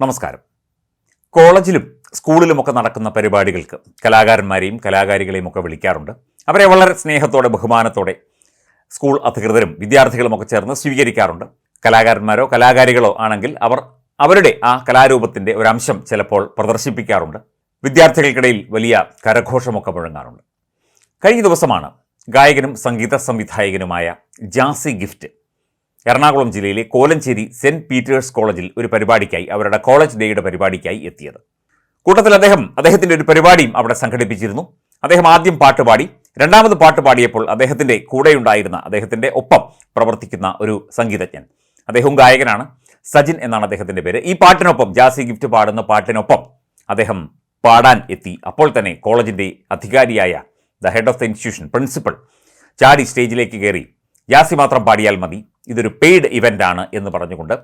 നമസ്കാരം. കോളേജിലും സ്കൂളിലുമൊക്കെ നടക്കുന്ന പരിപാടികൾക്ക് കലാകാരന്മാരെയും കലാകാരികളെയും ഒക്കെ വിളിക്കാറുണ്ട്. അവരെ വളരെ സ്നേഹത്തോടെ ബഹുമാനത്തോടെ സ്കൂൾ അധികൃതരും വിദ്യാർത്ഥികളുമൊക്കെ ചേർന്ന് സ്വീകരിക്കാറുണ്ട്. കലാകാരന്മാരോ കലാകാരികളോ ആണെങ്കിൽ അവർ അവരുടെ ആ കലാരൂപത്തിന്റെ ഒരംശം ചിലപ്പോൾ പ്രദർശിപ്പിക്കാറുണ്ട്. വിദ്യാർത്ഥികൾക്കിടയിൽ വലിയ കരഘോഷമൊക്കെ മുഴങ്ങാറുണ്ട്. കഴിഞ്ഞ ദിവസമാണ് ഗായകനും സംഗീത സംവിധായകനുമായ ജാസി ഗിഫ്റ്റ് എറണാകുളം ജില്ലയിലെ കോലഞ്ചേരി സെന്റ് പീറ്റേഴ്സ് കോളേജിൽ ഒരു പരിപാടിക്കായി അവരുടെ കോളേജ് ഡേയുടെ പരിപാടിക്കായി എത്തിയത്. കൂട്ടത്തിൽ അദ്ദേഹം അദ്ദേഹത്തിന്റെ ഒരു പരിപാടിയും അവിടെ സംഘടിപ്പിച്ചിരുന്നു. അദ്ദേഹം ആദ്യം പാട്ടുപാടി രണ്ടാമത് പാട്ട് പാടിയപ്പോൾ അദ്ദേഹത്തിന്റെ കൂടെയുണ്ടായിരുന്ന അദ്ദേഹത്തിന്റെ ഒപ്പം പ്രവർത്തിക്കുന്ന ഒരു സംഗീതജ്ഞൻ. അദ്ദേഹവും ഗായകനാണ് സജിൻ എന്നാണ് അദ്ദേഹത്തിന്റെ പേര്. ഈ പാട്ടിനൊപ്പം ജാസി ഗിഫ്റ്റ് പാടുന്ന പാട്ടിനൊപ്പം അദ്ദേഹം പാടാൻ എത്തി. അപ്പോൾ തന്നെ കോളേജിന്റെ അധികാരിയായ the head of the institution principal ചാടി സ്റ്റേജിലേക്ക് കയറി. ജാസി മാത്രം പാടിയാൽ മതി. ഇതൊരു പെയ്ഡ് ഇവന്റ് ആണ് എന്ന് പറഞ്ഞുകൊണ്ട്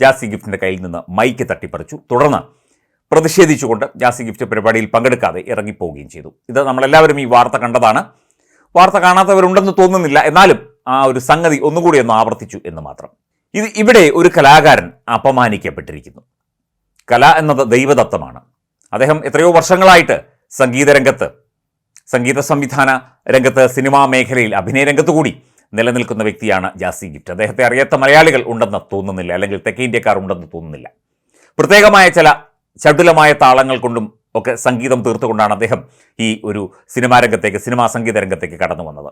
ജാസി ഗിഫ്റ്റിന്റെ കയ്യിൽ നിന്ന് മൈക്ക് തട്ടിപ്പറിച്ചു. തുടർന്ന് പ്രതിഷേധിച്ചുകൊണ്ട് ജാസി ഗിഫ്റ്റ് പരിപാടിയിൽ പങ്കെടുക്കാതെ ഇറങ്ങിപ്പോവുകയും ചെയ്തു. ഇത് നമ്മളെല്ലാവരും ഈ വാർത്ത കണ്ടതാണ്. വാർത്ത കാണാത്തവരുണ്ടെന്ന് തോന്നുന്നില്ല. എന്നാലും ആ ഒരു സംഗതി ഒന്നുകൂടി ഒന്ന് ആവർത്തിച്ചു എന്ന് മാത്രം. ഇത് ഇവിടെ ഒരു കലാകാരൻ അപമാനിക്കപ്പെട്ടിരിക്കുന്നു. കല എന്നത് ദൈവദത്തമാണ് അദ്ദേഹം എത്രയോ വർഷങ്ങളായിട്ട് സംഗീതരംഗത്ത് സംഗീത സംവിധാന രംഗത്ത് സിനിമാ മേഖലയിൽ അഭിനയ രംഗത്ത് കൂടി നിലനിൽക്കുന്ന വ്യക്തിയാണ് ജാസി ഗിഫ്റ്റ്. അദ്ദേഹത്തെ അറിയാത്ത മലയാളികൾ ഉണ്ടെന്ന് തോന്നുന്നില്ല അല്ലെങ്കിൽ തെക്കേ ഇന്ത്യക്കാർ ഉണ്ടെന്ന് തോന്നുന്നില്ല. പ്രത്യേകമായ ചില ചടുലമായ താളങ്ങൾ കൊണ്ടും ഒക്കെ സംഗീതം തീർത്തുകൊണ്ടാണ് അദ്ദേഹം ഈ ഒരു സിനിമാ രംഗത്തേക്ക് സിനിമാ സംഗീത രംഗത്തേക്ക് കടന്നു വന്നത്.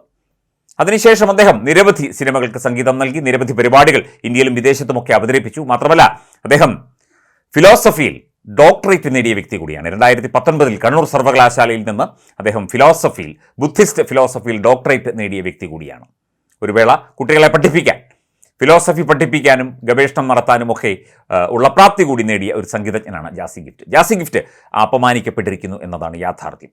അതിനുശേഷം അദ്ദേഹം നിരവധി സിനിമകൾക്ക് സംഗീതം നൽകി നിരവധി പരിപാടികൾ ഇന്ത്യയിലും വിദേശത്തുമൊക്കെ അവതരിപ്പിച്ചു. മാത്രമല്ല അദ്ദേഹം ഫിലോസഫിയിൽ ഡോക്ടറേറ്റ് നേടിയ വ്യക്തി കൂടിയാണ്. രണ്ടായിരത്തി പത്തൊൻപതിൽ കണ്ണൂർ സർവകലാശാലയിൽ നിന്ന് അദ്ദേഹം ഫിലോസഫിയിൽ ബുദ്ധിസ്റ്റ് ഫിലോസഫിയിൽ ഡോക്ടറേറ്റ് നേടിയ വ്യക്തി കൂടിയാണ്. ഒരു വേള കുട്ടികളെ പഠിപ്പിക്കാൻ ഫിലോസഫി പഠിപ്പിക്കാനും ഗവേഷണം നടത്താനും ഒക്കെ ഉള്ള പ്രാപ്തി കൂടി നേടിയ ഒരു സംഗീതജ്ഞനാണ് ജാസി ഗിഫ്റ്റ്. ജാസി ഗിഫ്റ്റ് അപമാനിക്കപ്പെട്ടിരിക്കുന്നു എന്നതാണ് യാഥാർത്ഥ്യം.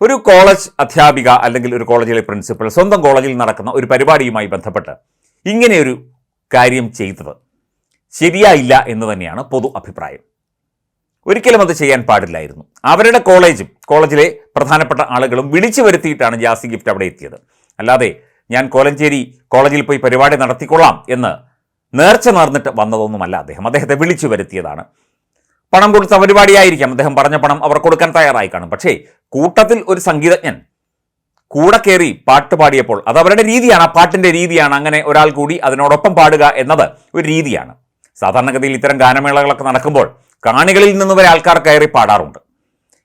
ഒരു കോളേജ് അധ്യാപിക അല്ലെങ്കിൽ ഒരു കോളേജിലെ പ്രിൻസിപ്പൽ സ്വന്തം കോളേജിൽ നടക്കുന്ന ഒരു പരിപാടിയുമായി ബന്ധപ്പെട്ട് ഇങ്ങനെയൊരു കാര്യം ചെയ്തത് ശരിയായില്ല എന്ന് തന്നെയാണ് പൊതു അഭിപ്രായം. ഒരിക്കലും അത് ചെയ്യാൻ പാടില്ലായിരുന്നു. അവരുടെ കോളേജും കോളേജിലെ പ്രധാനപ്പെട്ട ആളുകളും വിളിച്ചു വരുത്തിയിട്ടാണ് ജാസി ഗിഫ്റ്റ് അവിടെ എത്തിയത്. അല്ലാതെ ഞാൻ കോലഞ്ചേരി കോളേജിൽ പോയി പരിപാടി നടത്തിക്കൊള്ളാം എന്ന് നേർച്ച നേർന്നിട്ട് വന്നതൊന്നുമല്ല. അദ്ദേഹം അദ്ദേഹത്തെ വിളിച്ചു വരുത്തിയതാണ്. പണം കൊടുത്ത പരിപാടിയായിരിക്കാം. അദ്ദേഹം പറഞ്ഞ പണം അവർ കൊടുക്കാൻ തയ്യാറായി കാണും. പക്ഷേ കൂട്ടത്തിൽ ഒരു സംഗീതജ്ഞൻ കൂടെ കയറി പാട്ട് പാടിയപ്പോൾ അത് അവരുടെ രീതിയാണ്. ആ പാട്ടിന്റെ രീതിയാണ്. അങ്ങനെ ഒരാൾ കൂടി അതിനോടൊപ്പം പാടുക എന്നത് ഒരു രീതിയാണ്. സാധാരണഗതിയിൽ ഇത്തരം ഗാനമേളകളൊക്കെ നടക്കുമ്പോൾ കാണികളിൽ നിന്ന് വരെ ആൾക്കാർ കയറി പാടാറുണ്ട്.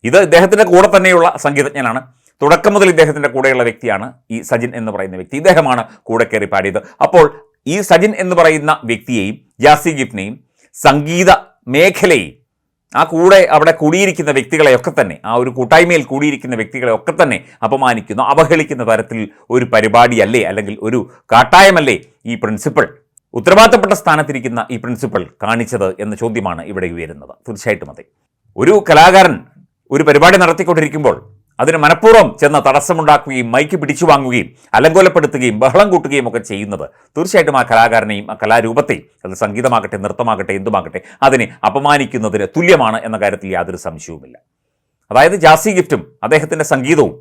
ഇത് ഇദ്ദേഹത്തിന്റെ കൂടെ തന്നെയുള്ള സംഗീതജ്ഞനാണ്. തുടക്കം മുതൽ ഇദ്ദേഹത്തിന്റെ കൂടെയുള്ള വ്യക്തിയാണ് ഈ സജിൻ എന്ന് പറയുന്ന വ്യക്തി. ഇദ്ദേഹമാണ് കൂടെ കയറി പാടിയത്. അപ്പോൾ ഈ സജിൻ എന്ന് പറയുന്ന വ്യക്തിയെയും ജാസി ഗിഫ്റ്റിനെയും സംഗീത മേഖലയെയും ആ കൂടെ അവിടെ കൂടിയിരിക്കുന്ന വ്യക്തികളെയൊക്കെ തന്നെ ആ ഒരു കൂട്ടായ്മയിൽ കൂടിയിരിക്കുന്ന വ്യക്തികളെയൊക്കെ തന്നെ അപമാനിക്കുന്ന അവഹേളിക്കുന്ന തരത്തിൽ ഒരു പരിപാടിയല്ലേ അല്ലെങ്കിൽ ഒരു കാട്ടായമല്ലേ ഈ പ്രിൻസിപ്പൾ? ഉത്തരവാദിത്തപ്പെട്ട സ്ഥാനത്തിരിക്കുന്ന ഈ പ്രിൻസിപ്പൾ കാണിച്ചത് എന്ന ചോദ്യമാണ് ഇവിടെ ഉയരുന്നത്. തീർച്ചയായിട്ടും അതെ. ഒരു കലാകാരൻ ഒരു പരിപാടി നടത്തിക്കൊണ്ടിരിക്കുമ്പോൾ അതിന് മനഃപൂർവം ചെന്ന് തടസ്സമുണ്ടാക്കുകയും മൈക്ക് പിടിച്ചു വാങ്ങുകയും അലങ്കോലപ്പെടുത്തുകയും ബഹളം കൂട്ടുകയും ഒക്കെ ചെയ്യുന്നത് തീർച്ചയായിട്ടും ആ കലാകാരനെയും ആ കലാരൂപത്തെയും അത് സംഗീതമാകട്ടെ നൃത്തമാകട്ടെ എന്തുമാകട്ടെ അതിനെ അപമാനിക്കുന്നതിന് തുല്യമാണ് എന്ന കാര്യത്തിൽ യാതൊരു സംശയവുമില്ല. അതായത് ജാസി ഗിഫ്റ്റും അദ്ദേഹത്തിന്റെ സംഗീതവും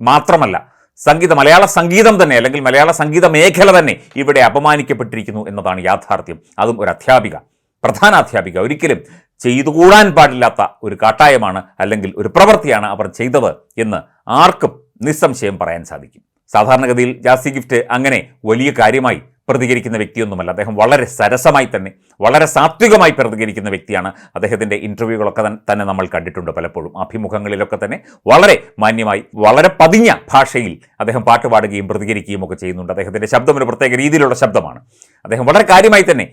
മാത്രമല്ല സംഗീത മലയാള സംഗീതം തന്നെ അല്ലെങ്കിൽ മലയാള സംഗീത മേഖല തന്നെ ഇവിടെ അപമാനിക്കപ്പെട്ടിരിക്കുന്നു എന്നതാണ് യാഥാർത്ഥ്യം. അതും ഒരു അധ്യാപിക പ്രധാന അധ്യാപിക. ഒരിക്കലും ചെയ്തുകൂടാൻ പാടില്ലാത്ത ഒരു കാട്ടായമാണ് അല്ലെങ്കിൽ ഒരു പ്രവൃത്തിയാണ് അവർ ചെയ്തത് എന്ന് ആർക്കും നിസ്സംശയം പറയാൻ സാധിക്കും. സാധാരണഗതിയിൽ ജാസി ഗിഫ്റ്റ് അങ്ങനെ വലിയ കാര്യമായി പ്രതികരിക്കുന്ന വ്യക്തിയൊന്നുമല്ല. അദ്ദേഹം വളരെ സരസമായി തന്നെ വളരെ സാത്വികമായി പ്രതികരിക്കുന്ന വ്യക്തിയാണ്. അദ്ദേഹത്തിന്റെ ഇന്റർവ്യൂകളൊക്കെ തന്നെ നമ്മൾ കണ്ടിട്ടുണ്ട് പലപ്പോഴും. അഭിമുഖങ്ങളിലൊക്കെ തന്നെ വളരെ മാന്യമായി വളരെ പതിഞ്ഞ ഭാഷയിൽ അദ്ദേഹം പാട്ട് പാടുകയും പ്രതികരിക്കുകയും ഒക്കെ ചെയ്യുന്നുണ്ട്. അദ്ദേഹത്തിന്റെ ശബ്ദം ഒരു പ്രത്യേക രീതിയിലുള്ള ശബ്ദമാണ്. അദ്ദേഹം വളരെ കാര്യമായി തന്നെ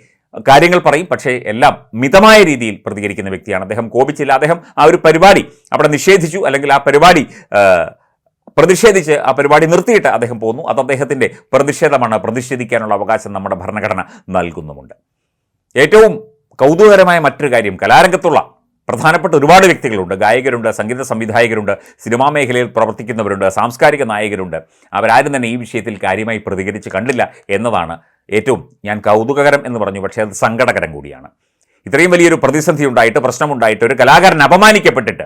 കാര്യങ്ങൾ പറയും. പക്ഷേ എല്ലാം മിതമായ രീതിയിൽ പ്രതികരിക്കുന്ന വ്യക്തിയാണ് അദ്ദേഹം. കോപിച്ചില്ല. അദ്ദേഹം ആ ഒരു പരിപാടി അവിടെ നിഷേധിച്ചു. അല്ലെങ്കിൽ ആ പരിപാടി പ്രതിഷേധിച്ച് ആ പരിപാടി നിർത്തിയിട്ട് അദ്ദേഹം പോകുന്നു അത് അദ്ദേഹത്തിന്റെ പ്രതിഷേധമാണ്. പ്രതിഷേധിക്കാനുള്ള അവകാശം നമ്മുടെ ഭരണഘടന നൽകുന്നുമുണ്ട്. ഏറ്റവും കൗതുകകരമായ മറ്റൊരു കാര്യം കലാരംഗത്തുള്ള പ്രധാനപ്പെട്ട ഒരുപാട് വ്യക്തികളുണ്ട്. ഗായകരുണ്ട് സംഗീത സംവിധായകരുണ്ട് സിനിമാ മേഖലയിൽ പ്രവർത്തിക്കുന്നവരുണ്ട് സാംസ്കാരിക നായകരുണ്ട്. അവരാരും തന്നെ ഈ വിഷയത്തിൽ കാര്യമായി പ്രതികരിച്ച് കണ്ടില്ല എന്നതാണ് ഏറ്റവും ഞാൻ കൗതുകകരം എന്ന് പറഞ്ഞു പക്ഷേ അത് സങ്കടകരം കൂടിയാണ്. ഇത്രയും വലിയൊരു പ്രതിസന്ധി ഉണ്ടായിട്ട് പ്രശ്നമുണ്ടായിട്ട് ഒരു കലാകാരൻ അപമാനിക്കപ്പെട്ടിട്ട്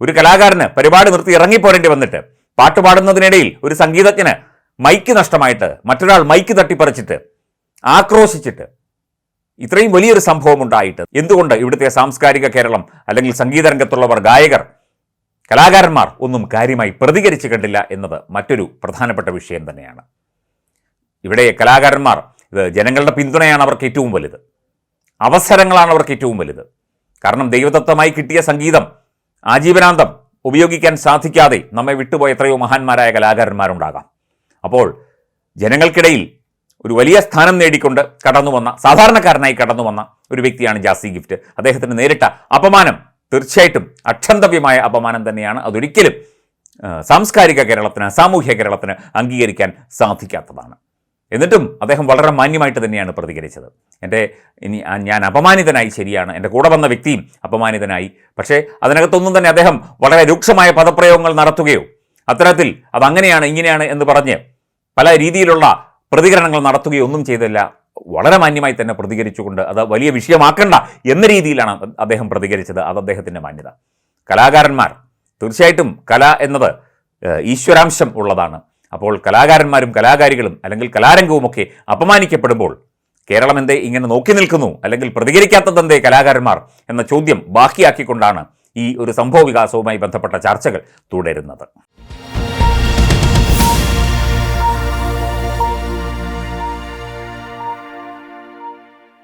ഒരു കലാകാരന് പരിപാടി നിർത്തി ഇറങ്ങിപ്പോരേണ്ടി വന്നിട്ട് പാട്ട് പാടുന്നതിനിടയിൽ ഒരു സംഗീതജ്ഞന് മൈക്ക് നഷ്ടമായിട്ട് മറ്റൊരാൾ മൈക്ക് തട്ടിപ്പറിച്ചിട്ട് ആക്രോശിച്ചിട്ട് ഇത്രയും വലിയൊരു സംഭവം ഉണ്ടായിട്ട് എന്തുകൊണ്ട് ഇവിടുത്തെ സാംസ്കാരിക കേരളം അല്ലെങ്കിൽ സംഗീതരംഗത്തുള്ളവർ ഗായകർ കലാകാരന്മാർ ഒന്നും കാര്യമായി പ്രതികരിച്ചു കണ്ടില്ല എന്നത് മറ്റൊരു പ്രധാനപ്പെട്ട വിഷയം തന്നെയാണ്. ഇവിടെ കലാകാരന്മാർ ഇത് ജനങ്ങളുടെ പിന്തുണയാണ് അവർക്ക് ഏറ്റവും വലുത്. അവസരങ്ങളാണ് അവർക്ക് ഏറ്റവും വലുത്. കാരണം ദൈവതത്വമായി കിട്ടിയ സംഗീതം ആജീവനാന്തം ഉപയോഗിക്കാൻ സാധിക്കാതെ നമ്മെ വിട്ടുപോയ എത്രയോ മഹാന്മാരായ കലാകാരന്മാരുണ്ടാകാം. അപ്പോൾ ജനങ്ങൾക്കിടയിൽ ഒരു വലിയ സ്ഥാനം നേടിക്കൊണ്ട് കടന്നു വന്ന സാധാരണക്കാരനായി കടന്നു വന്ന ഒരു വ്യക്തിയാണ് ജാസി ഗിഫ്റ്റ്. അദ്ദേഹത്തിന് നേരിട്ട അപമാനം തീർച്ചയായിട്ടും അക്ഷന്തവ്യമായ അപമാനം തന്നെയാണ്. അതൊരിക്കലും സാംസ്കാരിക കേരളത്തിന് സാമൂഹ്യ കേരളത്തിന് അംഗീകരിക്കാൻ സാധിക്കാത്തതാണ്. എന്നിട്ടും അദ്ദേഹം വളരെ മാന്യമായിട്ട് തന്നെയാണ് പ്രതികരിച്ചത്. എന്റെ ഇനി ഞാൻ അപമാനിതനായി ശരിയാണ്. എന്റെ കൂടെ വന്ന വ്യക്തിയും അപമാനിതനായി. പക്ഷേ അതിനകത്തൊന്നും തന്നെ അദ്ദേഹം വളരെ രൂക്ഷമായ പദപ്രയോഗങ്ങൾ നടത്തുകയോ അത്തരത്തിൽ അതങ്ങനെയാണ് ഇങ്ങനെയാണ് എന്ന് പറഞ്ഞ് പല രീതിയിലുള്ള പ്രതികരണങ്ങൾ നടത്തുകയോ ഒന്നും ചെയ്തില്ല. വളരെ മാന്യമായി തന്നെ പ്രതികരിച്ചുകൊണ്ട് അത് വലിയ വിഷയമാക്കണ്ട എന്ന രീതിയിലാണ് അദ്ദേഹം പ്രതികരിച്ചത്. അത് അദ്ദേഹത്തിന്റെ മാന്യത. കലാകാരന്മാർ തീർച്ചയായിട്ടും കല എന്നത് ഈശ്വരാംശം ഉള്ളതാണ്. അപ്പോൾ കലാകാരന്മാരും കലാകാരികളും അല്ലെങ്കിൽ കലാരംഗവുമൊക്കെ അപമാനിക്കപ്പെടുമ്പോൾ കേരളം എന്തേ ഇങ്ങനെ നോക്കി നിൽക്കുന്നു അല്ലെങ്കിൽ പ്രതികരിക്കാത്തതെന്തേ കലാകാരന്മാർ എന്ന ചോദ്യം ബാക്കിയാക്കിക്കൊണ്ടാണ് ഈ ഒരു സംഭവ വികാസവുമായി ബന്ധപ്പെട്ട ചർച്ചകൾ തുടരുന്നത്.